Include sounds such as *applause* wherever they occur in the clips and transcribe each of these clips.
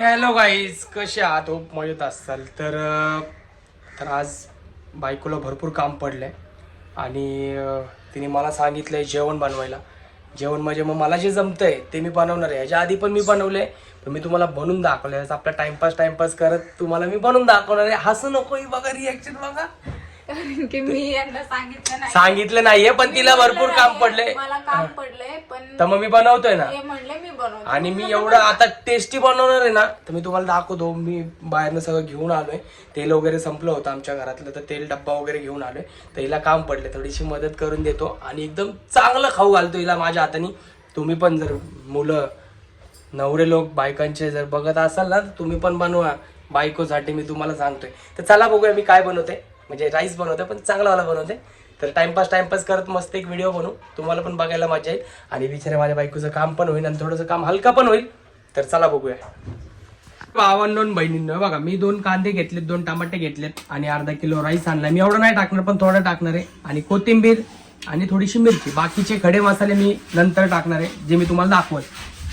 Hello guys कसे आहात? Hope मजेत असाल. तर तर आज बायकोला भरपूर काम पडलं आहे आणि तिने मला सांगितलं आहे जेवण बनवायला. जेवण म्हणजे मग मला जे जमतं आहे ते मी बनवणार आहे. याच्या आधी पण मी बनवलंय पण मी तुम्हाला बनवून दाखवलं आहे आपला टाइमपास टाइमपास करत तुम्हाला मी बनवून दाखवणार आहे. हसू नको ही बघा रिॲक्शन बघा. कारण की मी यांना सांगितलं नाही. सांगितलं नाहीये पण तिला भरपूर काम पडलंय. मला काम पडलंय पण तर मग मी बनवतोय ना. हे म्हणले मी बनवतो. आणि मी एवढं आता टेस्टी बनवणार आहे ना तर मी तुम्हाला दाखवतो. मी बाहेरनं सगळं घेऊन आलोय. तेल वगैरे संपलं होतं आमच्या घरातलं तर तेल डब्बा वगैरे घेऊन आलोय. तर हिला काम पडले थोडीशी मदत करून देतो. आणि एकदम चांगलं खाऊ घालतो हिला माझ्या हाताने. तुम्ही पण जर मुलं नवरे लोक बायकांचे जर बघत असाल ना तर तुम्ही पण बनवा. बायकोसाठी मी तुम्हाला सांगतोय. तर चला बघूया मी काय बनवते. म्हणजे राईस बनवते पण चांगलावाला बनवते तर टाइमपास टाइमपास करत मस्त एक व्हिडिओ बनवू. तुम्हाला पण बघायला मजा येईल. आणि बिचारे माझ्या बायकोचं काम पण होईल आणि थोडंसं काम हलका पण होईल. तर चला बघूया. भावांनो दोन बहिणींनो बघा मी दोन कांदे घेतलेत दोन टमाटे घेतलेत आणि अर्धा किलो राईस आणला मी एवढं नाही टाकणार पण थोडं टाकणार आहे. आणि कोथिंबीर आणि थोडीशी मिरची. बाकीचे खडे मसाले मी नंतर टाकणार आहे जे मी तुम्हाला दाखवत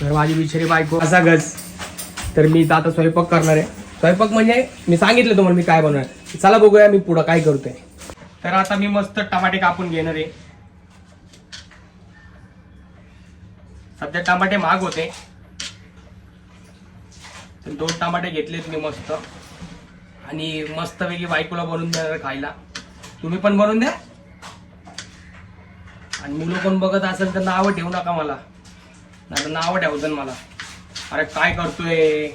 तर माझी बिचारी बायको असा गज तर मी आता स्वयंपाक करणार आहे. स्वयंपाक म्हणजे मी सांगितलं तुम्हाला मी काय बनवणार. चला बघूया मी पुढं काय करतोय. तर आता मी मस्त टमाटे कापून घेणार आहे. सध्या टमाटे महाग होते. तर दोन टमाटे घेतलेत मी मस्त. आणि मस्त वेगळी बायकोला बनवून देणार खायला. तुम्ही पण बनवून द्या. आणि मुलं कोण बघत असेल तर नावं ठेवू नका मला. नाही तर नावं ठेवतं मला. अरे काय करतोय?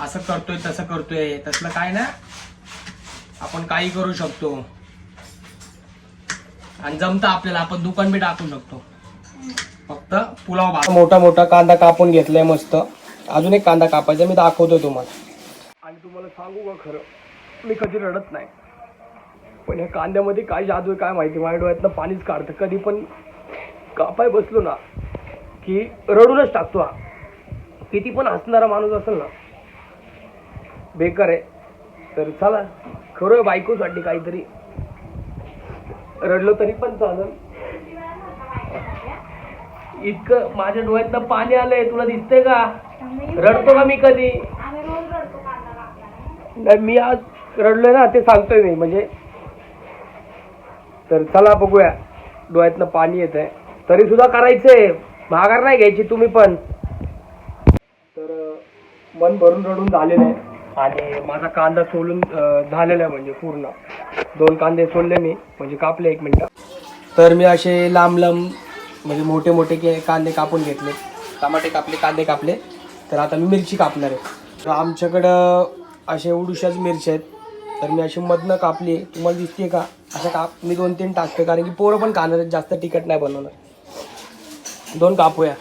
असं करतोय तसं करतोय. तसलं काय ना? आपण काही करू शकतो. आणि जमतं आपल्याला आपण दुकान बी टाकू शकतो. फक्त पुलाव भात. मोठा मोठा कांदा कापून घेतलाय मस्त. अजून एक कांदा कापायचा मी दाखवतो तुम्हाला. आणि तुम्हाला सांगू का खरं? मी कधी रडत नाही. पण या कांद्यामध्ये काय जादू आहे काय माहिती? माझ्या डोळ्यातलं पाणीच काढतं. कधी पण कापाय बसलो ना की रडूनच टाकतो हा. किती पण हसणारा माणूस असेल ना बेकार आहे. तर चला खरं बायकोसाठी काहीतरी. रडलो तरी पण चालेल. इतकं माझ्या डोळ्यातनं पाणी आलंय तुला दिसतंय का? रडतो का मी कधी? नाही मी आज रडलोय ना ते सांगतोय मी म्हणजे. तर चला बघूया डोळ्यातनं पाणी येत आहे तरी सुद्धा करायचंय माघार नाही घ्यायची तुम्ही पण. तर मन भरून रडून झालेलं आहे. आणि माझा कांदा सोलून झालेला आहे म्हणजे पूर्ण. दोन कांदे सोलले मी म्हणजे कापले एक मिनटं. तर मी असे लांब लांब म्हणजे मोठे मोठे के कांदे कापून घेतले. टमाटे कापले कांदे कापले. तर आता मी मिरची कापणार आहे. तर आमच्याकडं असे उडुशाच मिरच्या आहेत. तर मी अशी मधनं कापली तुम्हाला दिसते का? असं काप मी दोन तीन टाकते कारण की पोरं पण खाणार आहेत. जास्त तिखट नाही बनवणार. दोन कापूया.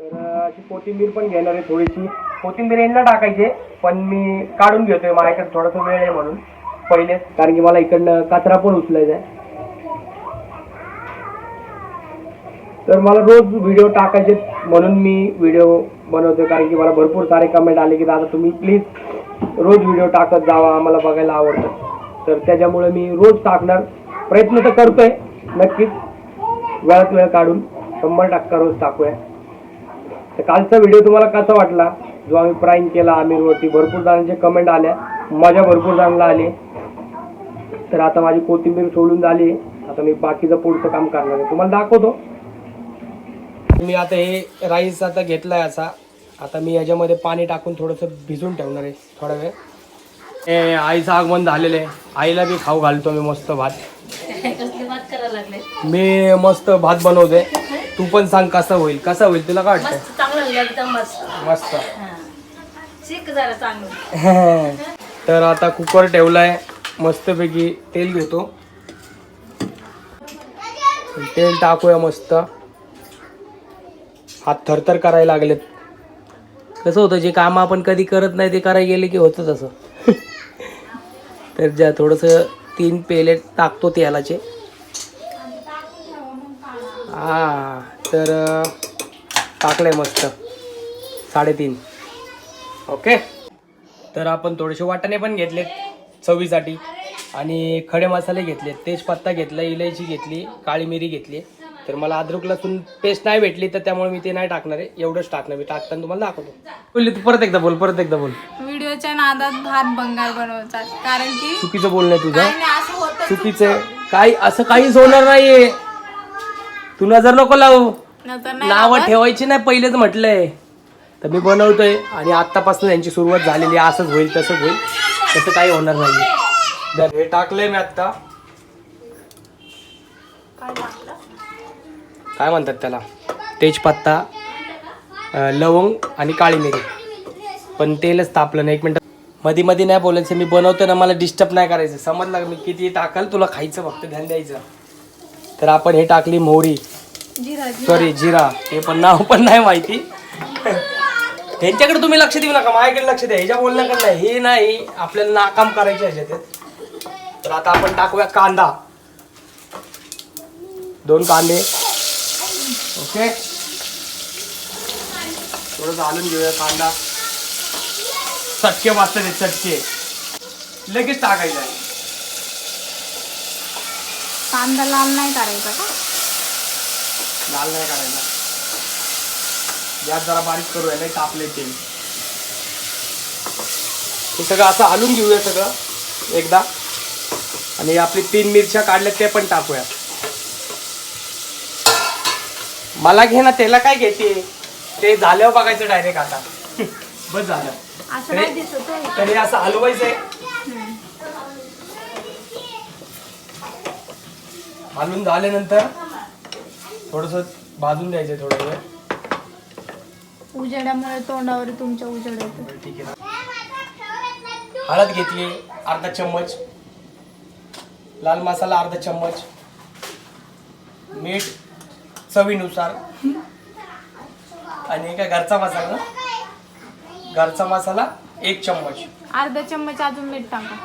तर अशी कोथिंबीर पण घेणार आहे थोडीशी. कोथिंबीर यांना टाकायचे पण मी काढून घेतोय माझ्याकडे थोडासा वेळ आहे म्हणून. पहिले कारण की मला इकडनं कचरा पण उचलायचा आहे. तर मला रोज व्हिडिओ टाकायचे म्हणून मी व्हिडिओ बनवतोय कारण की मला भरपूर सारे कमेंट आले की दादा तुम्ही प्लीज रोज व्हिडिओ टाकत जावा आम्हाला बघायला आवडतं. तर त्याच्यामुळे मी रोज टाकणार प्रयत्न तर करतोय नक्कीच. वेळात वेळ काढून शंभर टक्का रोज टाकूया. तर कालचा व्हिडिओ तुम्हाला कसा वाटला? जो आम्ही प्राईम केला आमिरवरती. भरपूर जणांचे कमेंट आल्या. मजा भरपूर जणांना आली. तर आता माझी कोथिंबीर सोडून झाली. आता मी बाकीचं पुढचं काम करणार आहे. तुम्हाला दाखवतो. मी आता हे राईस आता घेतलाय असा. आता मी याच्यामध्ये पाणी टाकून थोडंसं भिजून ठेवणार आहे थोडा वेळ. हे आईचं आगमन झालेलं आहे. आईला बी खाऊ घालतो मी मस्त भात. मी मस्त भात बनवते तू पण सांग कसं होईल. कसं होईल तुला काय वाटतं मस्त शिक जरा चांगलं. *laughs* तर आता कुकर ठेवलाय मस्तपैकी तेल घेतो. तेल टाकूया मस्त. हात थरथर करायला लागलेत. कसं होतं जे काम आपण कधी करत नाही ते करायला गेले की होतं तसं *laughs* तर ज्या थोडंसं तीन पेले टाकतो तेलाचे. हा तर टाकलंय मस्त. साडेतीन. ओके? तर आपण थोडेसे वाटाणे पण घेतलेत चवीसाठी. आणि खडे मसाले घेतलेत तेजपत्ता घेतला इलायची घेतली काळी मिरी घेतली. तर मला अद्रक लसूण पेस्ट नाही भेटली तर त्यामुळे मी ते नाही टाकणार आहे. एवढंच टाकणार मी टाकताना तुम्हाला दाखवतो. बोलली तू परत एकदा बोल परत एकदा बोल. व्हिडिओच्या नादात भात बंगाल बनवतात. कारण की चुकीचं बोलणं आहे तुझं. चुकीचं काही असं काहीच होणार नाहीये. तू नजर नको लावू. नावं. ठेवायची नाही पहिलेच म्हटलंय. तर मी बनवतोय आणि आतापासून यांची सुरुवात झालेली आहे. असंच होईल तसंच होईल. तसं काही होणार नाही तर हे टाकलंय मी आता काय म्हणतात त्याला? तेजपत्ता लवंग आणि काळी मिरी. पण तेलच तापलं नाही. एक मिनिट. मधी मधी नाही बोलायचं. मी बनवतो ना मला डिस्टर्ब नाही करायचं. समजलं मी किती टाकल तुला खायचं फक्त ध्यान द्यायचं. तर आपण हे टाकली मोहरी. सॉरी जिरा. ते पण नाव पण नाही माहिती. त्यांच्याकडे तुम्ही लक्ष देऊ नका माझ्याकडे लक्ष द्या. ह्याच्या बोलण्याकडे नाही. हे नाही आपल्याला नाकाम करायचे ह्याच्यात तर आता आपण टाकूया कांदा. दोन कांदे. ओके. थोडं घालून घेऊया कांदा. चटके हे, चटके. लगेच टाकायचं आहे. कांदा लाल नाही करायचा का? लाल नाही करायचा. गॅस जरा बारीक करूया नाही तापले तेल हे सगळं असं हलून घेऊया सगळं एकदा. आणि आपली तीन मिरच्या काढल्या ते पण टाकूया मला घे ना त्याला काय घेते? ते झाल्यावर बघायचं डायरेक्ट आता. *laughs* बस झालं. तर असं हलवायचंय. हलवून झाल्यानंतर थोडस भाजून द्यायचं थोडं वेळ. उजेडामुळे तोंडावर तुमच्या उजेड येतो ठीक आहे हळद घेतली अर्धा चम्मच. लाल मसाला अर्धा चम्मच. मीठ चवीनुसार. आणि काय घरचा मसाला? ना घरचा मसाला एक चम्मच. अर्धा चम्मच अजून मीठ टाका.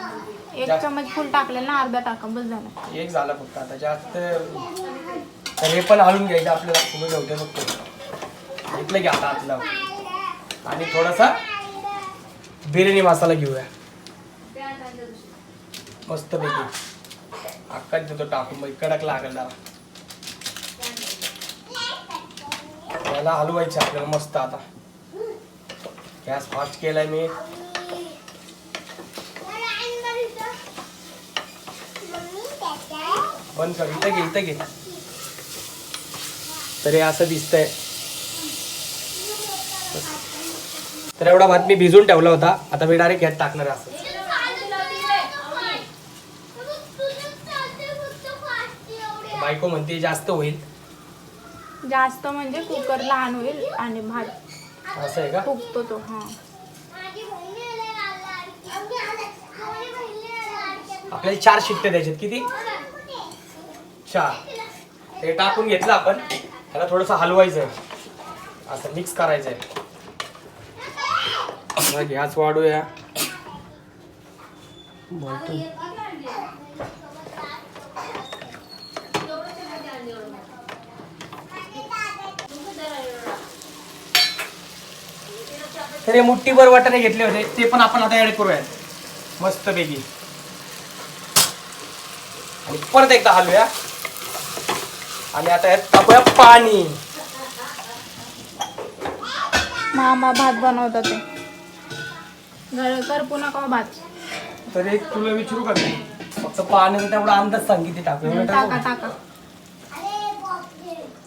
एक जास्त. चम्मच फुल टाकले ना अर्धा टाका बस झालं. एक झाला फक्त आता. जास्त तर हे पण हलून घ्यायचं आपल्याला. तुम्ही ठेवते फक्त घेतलं की आता आणि थोडासा बिर्याणी मसाला घेऊया मस्त पैकी अक्काच देतो टाकून मग कडक लागेल जरा याला हलवायचं आपल्याला मस्त आता। गॅस फास्ट केलाय मी बंद कर इथं घे इथं घे तर असं दिसतंय तर एवढा भात मी भिजून ठेवला होता. आता मी डायरेक्ट ह्यात टाकणार असं. बायको म्हणते जास्त होईल. जास्त म्हणजे कुकर लहान होईल आणि भात. असं आहे का? फुगतो तो हा. आपल्याला चार शिट्टे द्यायच्यात. किती? चार. ते टाकून घेतलं आपण. त्याला थोडंसं हलवायचं आहे असं मिक्स करायचं आहे गॅस वाढूया. तर हे मुठ्ठीभर वाटाणे घेतले होते. ते पण आपण आता ऍड करूयात. मस्त पैकी आणि परत एकदा हलवूया आणि आता यात टाकूया पाणी. मामा भात बनवतात ते घर भात तर एक तुला विचारू का मी? फक्त पाण्याचा तेवढा अंदाज सांग किती टाकू एवढं टाका? टाकू? टाका.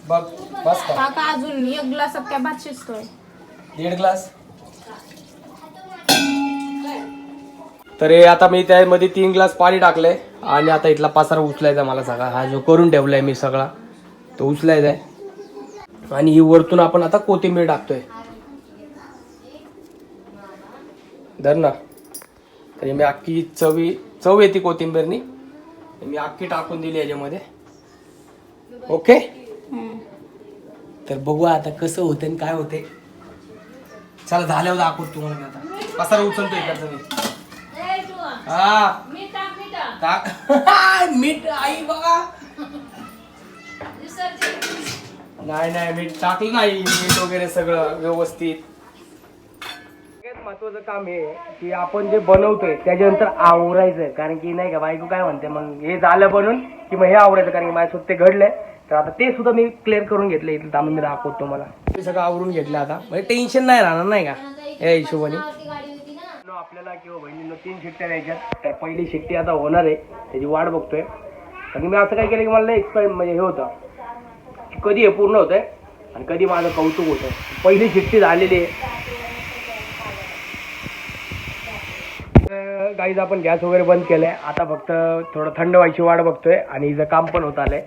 बघ बस का टाका अजून एक काय भात शिजतोय दीड ग्लास? तर हे आता मी त्यामध्ये तीन ग्लास पाणी टाकलंय आणि आता इथला पासारा उचलायचा मला सगळा. हा जो करून ठेवलाय मी सगळा तो उचलायचा आहे. आणि ही वरतून आपण आता कोथिंबीर टाकतोय. धर ना तरी मी अख्खी चवी चव येते कोथिंबीरनी. मी अख्खी टाकून दिली याच्यामध्ये. ओके. तर बघू आता कसं होतं आणि काय होते चला झाल्यावर दाखवतो तुम्हाला आता. पसारा उचलतो इकडचा मी. हा. *laughs* मीठ आई बघा नाही नाही मीठ टाकलं नाही. मीठ वगैरे सगळं व्यवस्थित. महत्वाचं काम हे की आपण जे बनवतोय त्याच्यानंतर आवरायचं कारण की नाही का बायको काय म्हणते मग हे झालं बनून की मग हे आवरायचं कारण की माझ्यासोबत ते घडलंय. तर आता ते सुद्धा मी क्लिअर करून घेतलं इथलं त्यामुळे मी दाखवतो तुम्हाला. ते सगळं आवरून घेतलं आता. म्हणजे टेन्शन नाही राहणार नाही का? या हिशोबाने. आपल्याला किंवा बहिणींना तीन शिट्ट्या द्यायच्यात. तर पहिली शिट्टी आता होणार आहे. त्याची वाट बघतोय. कारण मी असं काय केलं की मला एक्सपायर म्हणजे हे होतं. कधी हे पूर्ण होतंय आणि कधी माझं कौतुक होतं पहिली शिट्टी झालेली आहे. गाईज आपण गॅस वगैरे बंद केलाय. आता फक्त थोडं थंड व्हायची वाट बघतोय आणि हिचं काम पण होत आलंय.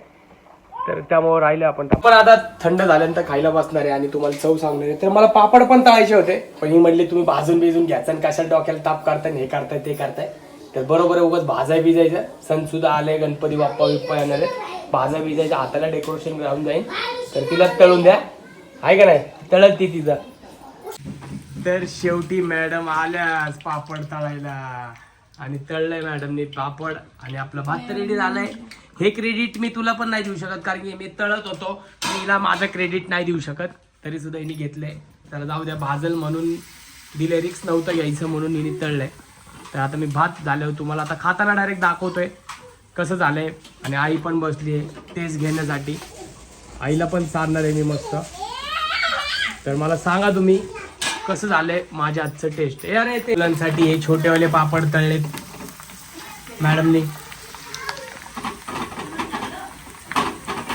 तर त्यामुळे राहिलं आपण पण आता थंड झाल्यानंतर खायला बसणार आहे आणि तुम्हाला चव सांगणार आहे. तर मला पापड पण तळायचे होते. पण ही म्हणली तुम्ही भाजून बिजून घ्यायचं आणि कशाला डोक्याला ताप करताय हे करताय ते करताय तर बरोबर आहे, उगाच भाजाय बिजायचं सण सुद्धा आले गणपती बाप्पा बिप्पा येणार आहेत. भाजा बिजायच्या हाताला डेकोरेशन राहून जाईल तर तिला तळून द्या. आहे का नाही? तळत ती तिचा तर शेवटी मॅडम आल्यास पापड तळायला. आणि तळलंय मॅडमने पापड आणि आपलं भात रेडी झालंय. हे क्रेडिट मी तुला पण नाही देऊ शकत कारण की मी तळत होतो. मी हिला माझं क्रेडिट नाही देऊ शकत. तरी सुद्धा हिने घेतलंय. त्याला जाऊ द्या भाजल म्हणून दिले रिक्स नव्हतं घ्यायचं म्हणून हिने तळलंय. तर आता मी भात झाल्यावर तुम्हाला आता खाताना डायरेक्ट दाखवतोय कसं झालंय. आणि आई पण बसली आहे तेच घेण्यासाठी. आईला पण चालणार आहे मी मस्त. तर मला सांगा तुम्ही कसं झालंय माझ्या आजचं टेस्ट अरे ते मुलांसाठी हे छोटेवाले पापड तळलेत. मॅडमनी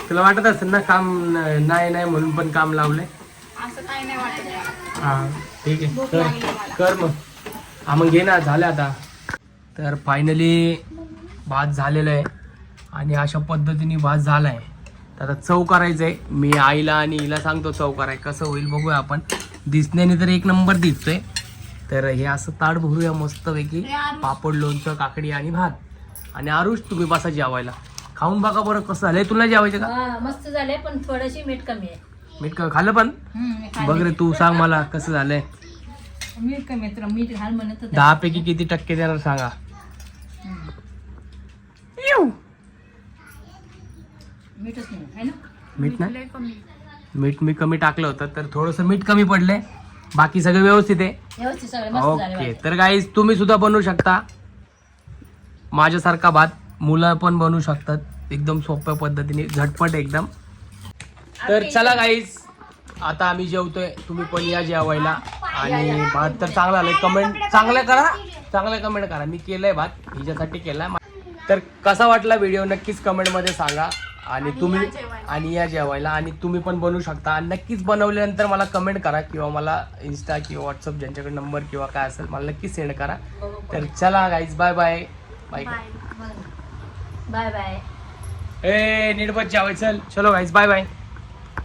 तुला वाटत असेल ना काम नाही नाही म्हणून पण काम लावलंय? हा ठीक आहे. कर कर मग. हा मग घे ना झालं आता. तर फायनली भात झालेलं आहे आणि अशा पद्धतीने भात झाला आहे तर आता चव करायचं आहे मी आईला आणि हिला सांगतो चव कराय कसं होईल बघूया आपण. दिसण्याने तर एक नंबर दिसतोय. तर हे असं ताट भरूया मस्तपैकी. पापड लोणचं काकडी आणि भात. आणि आरुष तुम्ही बसा जेवायला. खाऊन बघा बरं कसं झालंय. तुला जेवायचं का? मस्त झाले पण थोडीशी मीठ कमी आहे. मीठ का- खाल्लं पण. बघ रे तू सांग मला कसं झालंय. मीठ कमी मीठ घाल म्हणत. दहा पैकी किती टक्के देणार सांगा. मीठच नाही मीठ नाही? कमी. मीठ मी कमी टाकलं होतं तर थोडंसं मीठ कमी पडलंय. बाकी सगळं व्यवस्थित आहे. ओके. तर गाईज तुम्ही सुद्धा बनवू शकता. माझ्यासारखा भात मुलं पण बनवू शकतात. एकदम सोप्या पद्धतीने झटपट एकदम. तर चला गाईज आता आम्ही जेवतोय. तुम्ही पण या जेवायला. आणि भात तर चांगला आलाय. कमेंट चांगलं करा. चांगलं कमेंट करा. मी केलंय भात. हिच्यासाठी केलाय. तर कसा वाटला व्हिडिओ नक्कीच कमेंटमध्ये सांगा. आणि तुम्ही आणि या जेवायला. आणि तुम्ही पण बनवू शकता. आणि नक्कीच बनवल्यानंतर मला कमेंट करा किंवा मला इन्स्टा किंवा व्हॉट्सअप ज्यांच्याकडे नंबर किंवा काय असेल मला नक्कीच सेंड करा. तर चला guys bye bye bye bye bye ए नीट बस जेवायचं. चलो. Guys bye bye